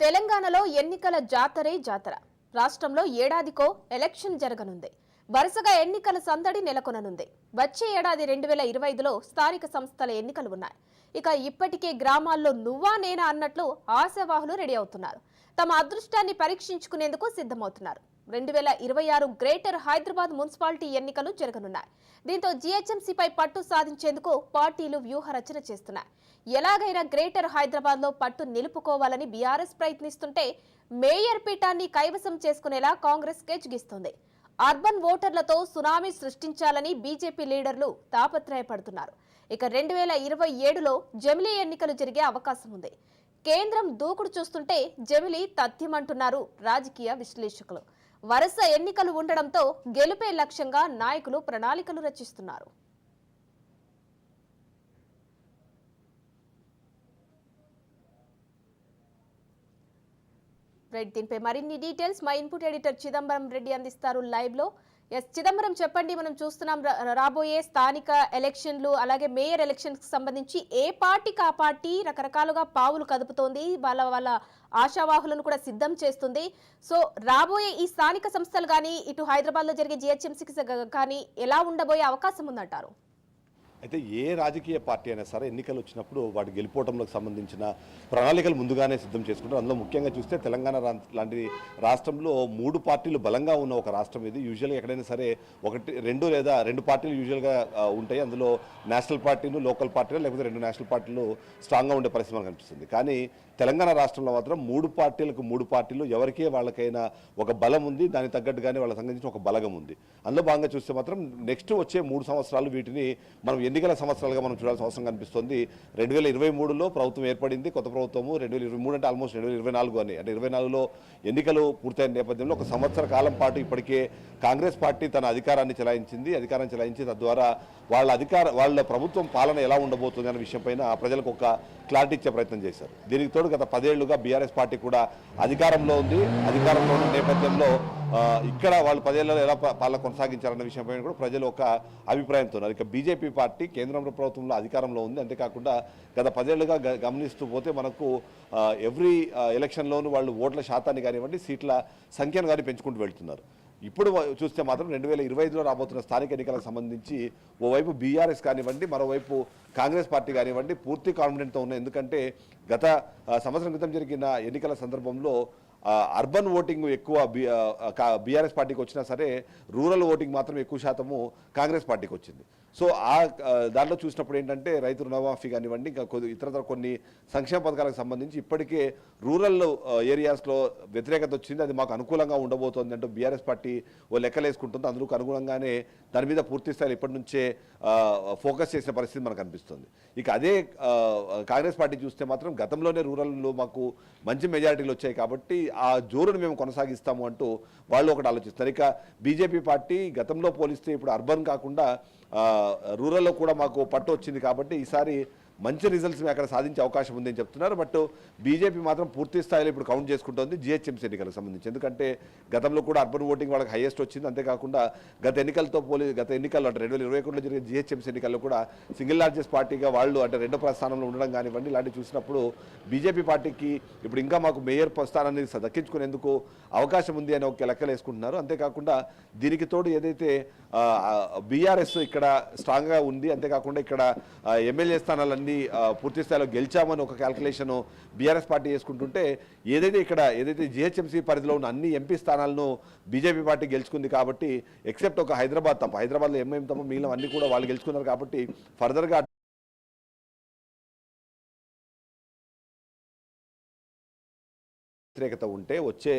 తెలంగాణలో ఎన్నికల జాతరే జాతర. రాష్ట్రంలో ఏడాదికో ఎలక్షన్ జరగనుంది. వరుసగా ఎన్నికల సందడి నెలకొననుంది. వచ్చే ఏడాది రెండు వేల ఇరవై ఐదులో స్థానిక సంస్థల ఎన్నికలు ఉన్నాయి. ఇక ఇప్పటికే గ్రామాల్లో నువ్వా నేనా అన్నట్లు ఆశావాహులు రెడీ అవుతున్నారు. తమ అదృష్టాన్ని పరీక్షించుకునేందుకు సిద్ధమవుతున్నారు. రెండు వేల ఇరవై ఆరు గ్రేటర్ హైదరాబాద్ మున్సిపాలిటీ ఎన్నికలు జరగనున్నాయి. దీంతో జీహెచ్ఎంసీపై పట్టు సాధించేందుకు పార్టీలు వ్యూహ రచన చేస్తున్నాయి. ఎలాగైనా గ్రేటర్ హైదరాబాద్లో పట్టు నిలుపుకోవాలని బీఆర్ఎస్ ప్రయత్నిస్తుంటే మేయర్ పీఠాన్ని కైవసం చేసుకునేలా కాంగ్రెస్ కేచిగిస్తుంది అర్బన్ ఓటర్లతో సునామీ సృష్టించాలని బీజేపీ లీడర్లు తాపత్రయపడుతున్నారు. ఇక రెండు వేల ఇరవై ఏడులో జమిలీ ఎన్నికలు జరిగే అవకాశం ఉంది. కేంద్రం దూకుడు చూస్తుంటే జమిలీ తథ్యమంటున్నారు రాజకీయ విశ్లేషకులు. వరుస ఎన్నికలు ఉండడంతో గెలుపే లక్ష్యంగా నాయకులు ప్రణాళికలు రచిస్తున్నారు. రెడ్ దీనిపై మరిన్ని డీటెయిల్స్ మా ఇన్పుట్ ఎడిటర్ చిదంబరం రెడ్డి అందిస్తారు లైవ్లో ఎస్ చిదంబరం చెప్పండి. మనం చూస్తున్నాం రా- రాబోయే స్థానిక ఎలక్షన్లు అలాగే మేయర్ ఎలక్షన్కి సంబంధించి ఏ పార్టీకి ఆ పార్టీ రకరకాలుగా పావులు కదుపుతోంది వాళ్ళ వాళ్ళ ఆశావాహులను కూడా సిద్ధం చేస్తుంది. సో రాబోయే ఈ స్థానిక సంస్థలు కానీ ఇటు హైదరాబాద్లో జరిగే జిహెచ్ఎంసీకి కానీ ఎలా ఉండబోయే అవకాశం ఉందంటారు? అయితే ఏ రాజకీయ పార్టీ అయినా సరే ఎన్నికలు వచ్చినప్పుడు వాటి గెలుపోవటంలోకి సంబంధించిన ప్రణాళికలు ముందుగానే సిద్ధం చేసుకుంటారు. అందులో ముఖ్యంగా చూస్తే తెలంగాణ లాంటి రాష్ట్రంలో మూడు పార్టీలు బలంగా ఉన్న ఒక రాష్ట్రం ఇది. యూజువల్గా ఎక్కడైనా సరే ఒకటి రెండు లేదా రెండు పార్టీలు యూజువల్గా ఉంటాయి. అందులో నేషనల్ పార్టీలు లోకల్ పార్టీలు లేకపోతే రెండు నేషనల్ పార్టీలు స్ట్రాంగ్గా ఉండే పరిస్థితి మనకు కనిపిస్తుంది కానీ తెలంగాణ రాష్ట్రంలో మాత్రం మూడు పార్టీలకు మూడు పార్టీలు ఎవరికే వాళ్ళకైనా ఒక బలం ఉంది. దానికి తగ్గట్టుగానే వాళ్ళకి సంబంధించిన ఒక బలగం ఉంది. అందులో భాగంగా చూస్తే మాత్రం నెక్స్ట్ వచ్చే మూడు సంవత్సరాలు వీటిని మనం ఎన్నికల సంవత్సరాలుగా మనం చూడాల్సిన అవసరం కనిపిస్తుంది. రెండు వేల ఇరవై మూడులో ప్రభుత్వం ఏర్పడింది కొత్త ప్రభుత్వము. రెండు వేల ఇరవై మూడు అంటే ఆల్మోస్ట్ రెండు వేల ఇరవై నాలుగు అని. అంటే ఇరవై నాలుగులో ఎన్నికలు పూర్తయిన నేపథ్యంలో ఒక సంవత్సర కాలం పాటు ఇప్పటికే కాంగ్రెస్ పార్టీ తన అధికారాన్ని చెలాయించింది. అధికారాన్ని చెలాయించి తద్వారా వాళ్ళ అధికార వాళ్ళ ప్రభుత్వం పాలన ఎలా ఉండబోతుంది అనే విషయంపైన ప్రజలకు ఒక క్లారిటీ ఇచ్చే ప్రయత్నం చేశారు. దీనికి తోడు గత పదేళ్ళుగా బీఆర్ఎస్ పార్టీ కూడా అధికారంలో ఉంది. అధికారంలో ఉన్న నేపథ్యంలో ఇక్కడ వాళ్ళు పదేళ్ళలో ఎలా పాలన కొనసాగించారన్న విషయంపై కూడా ప్రజలు ఒక అభిప్రాయంతో ఉన్నారు. ఇక బీజేపీ పార్టీ కేంద్రంలో ప్రభుత్వంలో అధికారంలో ఉంది. అంతేకాకుండా గత పదేళ్ళుగా గ- గమనిస్తూ పోతే మనకు ఎవ్రీ ఎలక్షన్లోనూ వాళ్ళు ఓట్ల శాతాన్ని కానివ్వండి సీట్ల సంఖ్యను కానీ పెంచుకుంటూ వెళ్తున్నారు. ఇప్పుడు చూస్తే మాత్రం రెండు వేల ఇరవై ఐదులో రాబోతున్న స్థానిక ఎన్నికలకు సంబంధించి ఓవైపు బీఆర్ఎస్ కానివ్వండి మరోవైపు కాంగ్రెస్ పార్టీ కానివ్వండి పూర్తి కాన్ఫిడెంట్తో ఉన్నాయి. ఎందుకంటే గత సంవత్సరం క్రితం జరిగిన ఎన్నికల సందర్భంలో అర్బన్ ఓటింగ్ ఎక్కువ బీఆర్ఎస్ పార్టీకి వచ్చినా సరే రూరల్ ఓటింగ్ మాత్రం ఎక్కువ శాతము కాంగ్రెస్ పార్టీకి వచ్చింది. సో ఆ దానిలో దాంట్లో చూసినప్పుడు ఏంటంటే రైతు రుణమాఫీ కానివ్వండి ఇంకా కొద్ది ఇతరతర కొన్ని సంక్షేమ పథకాలకు సంబంధించి ఇప్పటికే రూరల్ ఏరియాస్లో వ్యతిరేకత వచ్చింది. అది మాకు అనుకూలంగా ఉండబోతోంది అంటూ బీఆర్ఎస్ పార్టీ ఓ లెక్కలేసుకుంటుంది. అందుకు అనుగుణంగానే దాని మీద పూర్తి స్థాయిలో ఇప్పటి నుంచే ఫోకస్ చేసిన పరిస్థితి మనకు అనిపిస్తుంది. ఇక అదే కాంగ్రెస్ పార్టీ చూస్తే మాత్రం గతంలోనే రూరల్లో మాకు మంచి మెజారిటీలు వచ్చాయి కాబట్టి ఆ జోరును మేము కొనసాగిస్తాము అంటూ వాళ్ళు ఒకటి ఆలోచిస్తారు ఇక బీజేపీ పార్టీ గతంలో పోలిస్తే ఇప్పుడు అర్బన్ కాకుండా రూరల్లో కూడా మాకు పట్టు వచ్చింది కాబట్టి ఈసారి మంచి రిజల్ట్స్ మేము అక్కడ సాధించే అవకాశం ఉందని చెప్తున్నారు. బట్ బీజేపీ మాత్రం పూర్తి స్థాయిలో ఇప్పుడు కౌంట్ చేసుకుంటోంది జిహెచ్ఎంసీ ఎన్నికలకు సంబంధించి. ఎందుకంటే గతంలో కూడా అర్బన్ ఓటింగ్ వాళ్ళకి హైయెస్ట్ వచ్చింది. అంతేకాకుండా గత ఎన్నికలతో పోలి గత ఎన్నికల్లో అంటే రెండు వేల ఇరవై ఒకటిలో జరిగిన జిహెచ్ఎంసీ ఎన్నికల్లో కూడా సింగిల్ లార్జెస్ట్ పార్టీగా వాళ్ళు అంటే రెండో స్థానంలో ఉండడం కానివ్వండి ఇలాంటివి చూసినప్పుడు బీజేపీ పార్టీకి ఇప్పుడు ఇంకా మాకు మేయర్ స్థానాన్ని దక్కించుకునేందుకు అవకాశం ఉంది అని ఒక లెక్కలు వేసుకుంటున్నారు. అంతేకాకుండా దీనికి తోడు ఏదైతే బీఆర్ఎస్ ఇక్కడ స్ట్రాంగ్గా ఉంది అంతేకాకుండా ఇక్కడ ఎమ్మెల్యే స్థానాలన్నీ మంది పూర్తి స్థాయిలో గెలిచామని ఒక క్యాల్కులేషన్ బీఆర్ఎస్ పార్టీ చేసుకుంటుంటే ఏదైతే ఇక్కడ ఏదైతే జిహెచ్ఎంసీ పరిధిలో ఉన్న అన్ని ఎంపీ స్థానాలను బీజేపీ పార్టీ గెలుచుకుంది కాబట్టి ఎక్సెప్ట్ ఒక హైదరాబాద్ తప్ప హైదరాబాద్లో ఎంఎం తప్ప మిగిలిన అన్ని కూడా వాళ్ళు గెలుచుకున్నారు కాబట్టి ఫర్దర్గా వ్యతిరేకత ఉంటే వచ్చే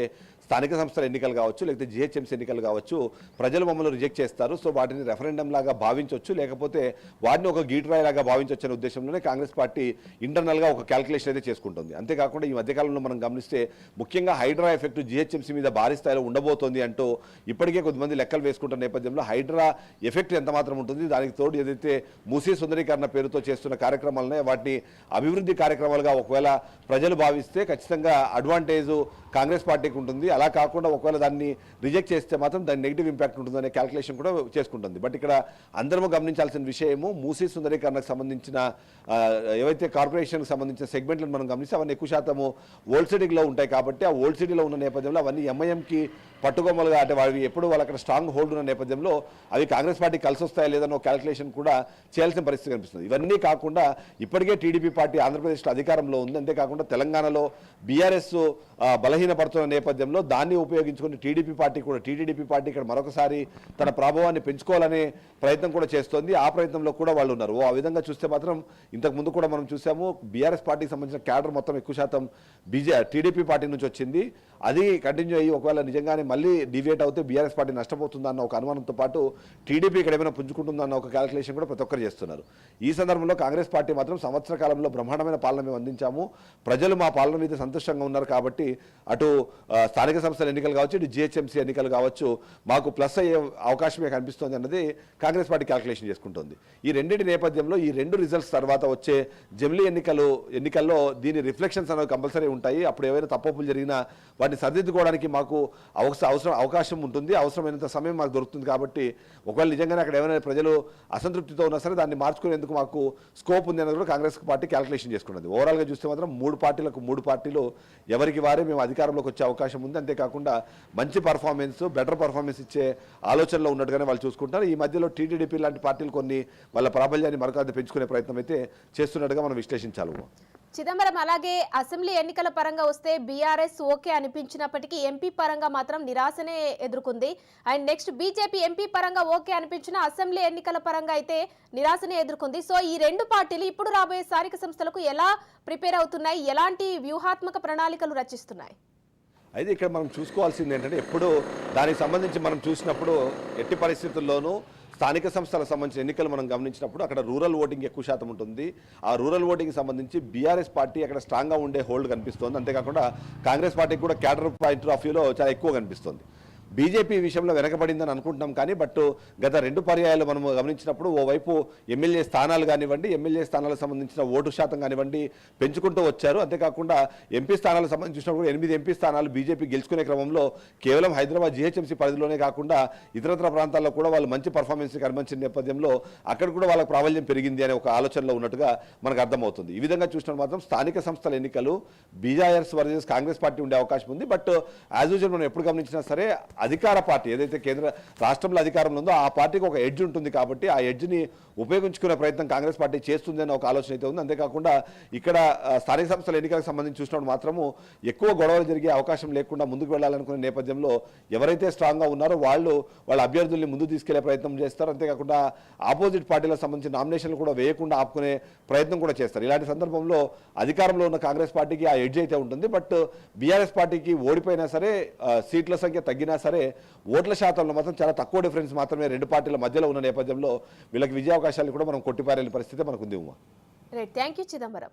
స్థానిక సంస్థల ఎన్నికలు కావచ్చు లేకపోతే జిహెచ్ఎంసీ ఎన్నికలు కావచ్చు ప్రజలు మమ్మల్ని రిజెక్ట్ చేస్తారు. సో వాటిని రెఫరెండం లాగా భావించవచ్చు లేకపోతే వాటిని ఒక గీటురాయి లాగా భావించవచ్చు అనే ఉద్దేశంలోనే కాంగ్రెస్ పార్టీ ఇంటర్నల్గా ఒక క్యాల్కులేషన్ అయితే చేసుకుంటుంది. అంతేకాకుండా ఈ మధ్యకాలంలో మనం గమనిస్తే ముఖ్యంగా హైడ్రా ఎఫెక్ట్ జిహెచ్ఎంసీ మీద భారీ స్థాయిలో ఉండబోతోంది అంటూ ఇప్పటికే కొద్దిమంది లెక్కలు వేసుకుంటున్న నేపథ్యంలో హైడ్రా ఎఫెక్ట్ ఎంత మాత్రం ఉంటుంది దానికి తోడు ఏదైతే మూసీ సుందరీకరణ పేరుతో చేస్తున్న కార్యక్రమాలనే వాటిని అభివృద్ధి కార్యక్రమాలుగా ఒకవేళ ప్రజలు భావిస్తే ఖచ్చితంగా అడ్వాంటేజ్ కాంగ్రెస్ పార్టీకి ఉంటుంది. అలా కాకుండా ఒకవేళ దాన్ని రిజెక్ట్ చేస్తే మాత్రం దాని నెగిటివ్ ఇంపాక్ట్ ఉంటుందనే క్యాల్కులేషన్ కూడా చేసుకుంటుంది. బట్ ఇక్కడ అందరము గమనించాల్సిన విషయము మూసీ సుందరీకరణకు సంబంధించిన ఏవైతే కార్పొరేషన్కి సంబంధించిన సెగ్మెంట్లను మనం గమనిస్తే అవన్నీ ఎక్కువ శాతము ఓల్డ్ సిటీలో ఉంటాయి కాబట్టి ఆ ఓల్డ్ సిటీలో ఉన్న నేపథ్యంలో అవన్నీ ఎంఐఎంకి పట్టుకొమ్మలుగా అంటే వావి ఎప్పుడు వాళ్ళు అక్కడ స్ట్రాంగ్ హోల్డ్ ఉన్న నేపథ్యంలో అవి కాంగ్రెస్ పార్టీ కలిసి వస్తాయా లేదన్న క్యాల్కులేషన్ కూడా చేయాల్సిన పరిస్థితి కనిపిస్తుంది. ఇవన్నీ కాకుండా ఇప్పటికే టీడీపీ పార్టీ ఆంధ్రప్రదేశ్లో అధికారంలో ఉంది. అంతేకాకుండా తెలంగాణలో బీఆర్ఎస్ బలహీనపడుతున్న నేపథ్యంలో దాన్ని ఉపయోగించుకుని టీడీపీ పార్టీ కూడా టీటీడీపీ పార్టీ ఇక్కడ మరొకసారి తన ప్రభావాన్ని పెంచుకోవాలనే ప్రయత్నం కూడా చేస్తోంది. ఆ ప్రయత్నంలో కూడా వాళ్ళు ఉన్నారు. ఓ ఆ విధంగా చూస్తే మాత్రం ఇంతకు ముందు కూడా మనం చూసాము బీఆర్ఎస్ పార్టీకి సంబంధించిన క్యాడర్ మొత్తం ఎక్కువ శాతం బీజే టీడీపీ పార్టీ నుంచి వచ్చింది. అది కంటిన్యూ అయ్యి ఒకవేళ నిజంగానే మళ్ళీ డివేట్ అవుతే బీఆర్ఎస్ పార్టీ నష్టపోతుందన్న ఒక అనుమానంతో పాటు టీడీపీ ఇక్కడ ఏమైనా పుంజుకుంటుందన్న ఒక క్యాలిక్యులేషన్ కూడా ప్రతి ఒక్కరు చేస్తున్నారు. ఈ సందర్భంలో కాంగ్రెస్ పార్టీ మాత్రం సంవత్సర కాలంలో బ్రహ్మాండమైన పాలన మేము అందించాము. ప్రజలు మా పాలన మీద సంతోషంగా ఉన్నారు కాబట్టి అటు స్థానిక సంస్థల ఎన్నికలు కావచ్చు ఇటు జిహెచ్ఎంసీ ఎన్నికలు కావచ్చు మాకు ప్లస్ అయ్యే అవకాశమే కనిపిస్తోంది అన్నది కాంగ్రెస్ పార్టీ క్యాలిక్యులేషన్ చేసుకుంటుంది. ఈ రెండింటి నేపథ్యంలో ఈ రెండు రిజల్ట్స్ తర్వాత వచ్చే జమిలీ ఎన్నికలు ఎన్నికల్లో దీని రిఫ్లెక్షన్స్ అనేవి కంపల్సరీ ఉంటాయి. అప్పుడు ఏవైనా తప్పప్పులు జరిగినా వాటిని సరిదిద్దుకోవడానికి మాకు అవకాశం అవసరం అవకాశం ఉంటుంది అవసరమైనంత సమయం మాకు దొరుకుతుంది కాబట్టి ఒకవేళ నిజంగానే అక్కడ ఏమైనా ప్రజలు అసంతృప్తితో ఉన్నా సరే దాన్ని మార్చుకునేందుకు మాకు స్కోప్ ఉంది అనేది కూడా కాంగ్రెస్ పార్టీ క్యాల్కులేషన్ చేసుకున్నది. ఓవరాల్గా చూస్తే మాత్రం మూడు పార్టీలకు మూడు పార్టీలు ఎవరికి వారే మేము అధికారంలోకి వచ్చే అవకాశం ఉంది. అంతేకాకుండా మంచి పర్ఫార్మెన్స్ బెటర్ పర్ఫార్మెన్స్ ఇచ్చే ఆలోచనలో ఉన్నట్టుగానే వాళ్ళు చూసుకుంటారు. ఈ మధ్యలో టీటీడీపీ లాంటి పార్టీలు కొన్ని వాళ్ళ ప్రాబల్యాన్ని మరొక పెంచుకునే ప్రయత్నం అయితే చేస్తున్నట్టుగా మనం విశ్లేషించాలి. చిదంబరం అలాగే అసెంబ్లీ ఎన్నికల పరంగా వస్తే బీఆర్ఎస్ ఓకే అనిపించినప్పటికీ ఎంపీ పరంగా మాత్రం నిరాశనే ఎదుర్కొంది. అండ్ నెక్స్ట్ బీజేపీ ఎంపీ పరంగా ఓకే అనిపించిన అసెంబ్లీ ఎన్నికల పరంగా అయితే నిరాశనే ఎదుర్కొంది. సో ఈ రెండు పార్టీలు ఇప్పుడు రాబోయే స్థానిక సంస్థలకు ఎలా ప్రిపేర్ అవుతున్నాయి? ఎలాంటి వ్యూహాత్మక ప్రణాళికలు రచిస్తున్నాయి? అయితే ఇక్కడ మనం చూసుకోవాల్సింది ఏంటంటే ఎప్పుడు దానికి సంబంధించి మనం చూసినప్పుడు ఎట్టి పరిస్థితుల్లోనూ స్థానిక సంస్థలకు సంబంధించిన ఎన్నికలు మనం గమనించినప్పుడు అక్కడ రూరల్ ఓటింగ్ ఎక్కువ శాతం ఉంటుంది. ఆ రూరల్ ఓటింగ్ సంబంధించి బీఆర్ఎస్ పార్టీ అక్కడ స్ట్రాంగ్గా ఉండే హోల్డ్ కనిపిస్తోంది. అంతేకాకుండా కాంగ్రెస్ పార్టీకి కూడా క్యాడర్ పాయింట్ ఆఫ్ వ్యూలో చాలా ఎక్కువ కనిపిస్తుంది. బీజేపీ విషయంలో వెనకబడిందని అనుకుంటున్నాం కానీ బట్ గత రెండు పర్యాయాలు మనం గమనించినప్పుడు ఓవైపు ఎమ్మెల్యే స్థానాలు కానివ్వండి ఎమ్మెల్యే స్థానాలకు సంబంధించిన ఓటు శాతం కానివ్వండి పెంచుకుంటూ వచ్చారు. అంతేకాకుండా ఎంపీ స్థానాలకు సంబంధించినప్పుడు ఎనిమిది ఎంపీ స్థానాలు బీజేపీ గెలుచుకునే క్రమంలో కేవలం హైదరాబాద్ జీహెచ్ఎంసీ పరిధిలోనే కాకుండా ఇతరత్ర ప్రాంతాల్లో కూడా వాళ్ళు మంచి పర్ఫార్మెన్స్ కనిపించిన నేపథ్యంలో అక్కడ కూడా వాళ్ళకి ప్రాబల్యం పెరిగింది అనే ఒక ఆలోచనలో ఉన్నట్టుగా మనకు అర్థమవుతుంది. ఈ విధంగా చూసినప్పుడు మాత్రం స్థానిక సంస్థల ఎన్నికలు బీజాయర్స్ వర్సెస్ కాంగ్రెస్ పార్టీ ఉండే అవకాశం ఉంది. బట్ యాజ్ యూజువల్ మనం ఎప్పుడు గమనించినా సరే అధికార పార్టీ ఏదైతే కేంద్ర రాష్ట్రంలో అధికారంలో ఉందో ఆ పార్టీకి ఒక ఎడ్జ్ ఉంటుంది కాబట్టి ఆ ఎడ్జ్ని ఉపయోగించుకునే ప్రయత్నం కాంగ్రెస్ పార్టీ చేస్తుంది అనే ఒక ఆలోచన అయితే ఉంది. అంతేకాకుండా ఇక్కడ స్థానిక సంస్థల ఎన్నికలకు సంబంధించి చూసినప్పుడు మాత్రము ఎక్కువ గొడవలు జరిగే అవకాశం లేకుండా ముందుకు వెళ్ళాలనుకునే నేపథ్యంలో ఎవరైతే స్ట్రాంగ్గా ఉన్నారో వాళ్ళు వాళ్ళ అభ్యర్థుల్ని ముందు తీసుకెళ్ళే ప్రయత్నం చేస్తారు. అంతేకాకుండా ఆపోజిట్ పార్టీలకు సంబంధించిన నామినేషన్లు కూడా వేయకుండా ఆపుకునే ప్రయత్నం కూడా చేస్తారు. ఇలాంటి సందర్భంలో అధికారంలో ఉన్న కాంగ్రెస్ పార్టీకి ఆ ఎడ్జ్ అయితే ఉంటుంది. బట్ బీఆర్ఎస్ పార్టీకి ఓడిపోయినా సరే సీట్ల సంఖ్య తగ్గినా సరే సరే ఓట్ల శాతంలో మాత్రం చాలా తక్కువ డిఫరెన్స్ మాత్రమే రెండు పార్టీల మధ్యలో ఉన్న నేపథ్యంలో వీళ్ళకి విజయావకాశాలు కూడా మనం కొట్టిపారేల పరిస్థితి మనకుంది Uma right thank you Chidambaram.